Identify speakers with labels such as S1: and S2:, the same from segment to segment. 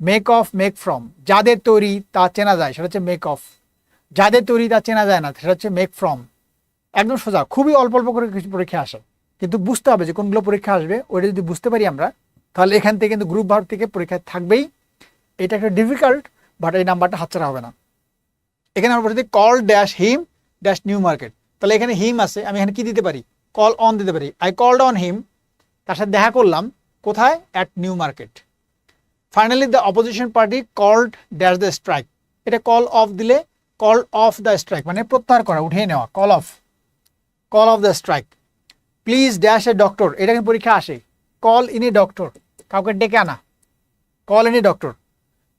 S1: Make of make from যাদের তৈরি, তা চেনা যায়, সেটা হচ্ছে মেক অফ যাদের তৈরি, তা চেনা যায় না, সেটা হচ্ছে মেক ফ্রম একদম সোজা, খুবই অল্প অল্প করে কিছু পরীক্ষা আসে। কিন্তু বুঝতে হবে যে কোনগুলো পরীক্ষা আসবে, ওইটা যদি বুঝতে পারি আমরা, তাহলে এখান থেকে কিন্তু গ্রুপ ভার্ব থেকে পরীক্ষা থাকবেই। এটা একটা ডিফিকাল্ট বাট এই নাম্বারটা হাতছাড়া হবে না। এখানে আমরা যদি call dash him dash New Market তাহলে এখানে হিম আছে, আমি এখানে কি দিতে পারি? কল অন দিতে পারি। আই কলড অন হিম তার সাথে দেখা করলাম, কোথায়? At New Market finally the opposition party called dash the strike এটা কল অফ দিলে কল অফ দ্য স্ট্রাইক মানে প্রত্যাহার করা, উঠিয়ে নেওয়া call off call off the strike please dash a doctor এটা কিন্তু পরীক্ষা আসে। কল ইন এ ডক্টর কাউকে ডেকে আনা। Call in a doctor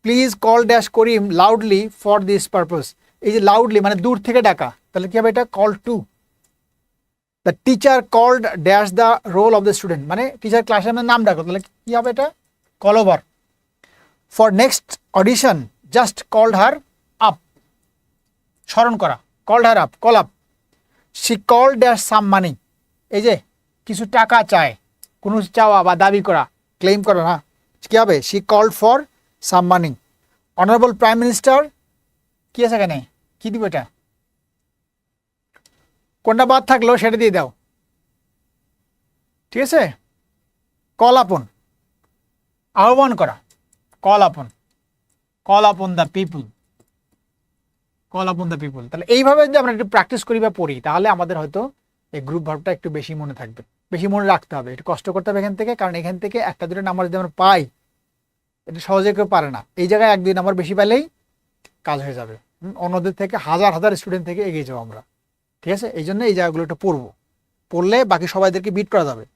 S1: please call dash Karim loudly for this purpose এই যে লাউডলি মানে দূর থেকে ডাকা, তাহলে কি হবে এটা? Call to the teacher called dash the roll of the student মানে টিচার ক্লাসের নাম ডাকো, তাহলে কি হবে এটা? Call over for next audition just called her up স্মরণ করা called her up call up C call dash some money এই যে, কিছু টাকা চায়, কোনো চাওয়া বা দাবি করা ক্লেম করা না। কি হবে? C called for some money honourable prime minister কি আছে এখানে? কি দিব এটা? কোনটা বাদ থাকল সেটা দিয়ে দাও। ঠিক আছে? কল আপন আহ্বান করা। Call upon call upon the people call upon the people তাহলে এইভাবে যদি আমরা একটু প্র্যাকটিস করি বা পড়ি, তাহলে আমাদের হয়তো এই গ্রুপ ভার্বটা একটু বেশি মনে থাকবে। বেশি মনে রাখতে হবে। একটু কষ্ট করতে হবে এখান থেকে, কারণ এখান থেকে একটা, দুটো নাম্বার যদি আমরা পাই, এটা সহজে কেউ পারে না। এই জায়গায় এক, দুই নাম্বার বেশি পেলেই কাজ হয়ে যাবে। অন্যদের থেকে হাজার হাজার স্টুডেন্ট থেকে এগিয়ে যাব আমরা। ঠিক আছে? এই জন্য এই জায়গাগুলো একটু পড়ব। পড়লে বাকি সবাইদেরকে বিট করা যাবে।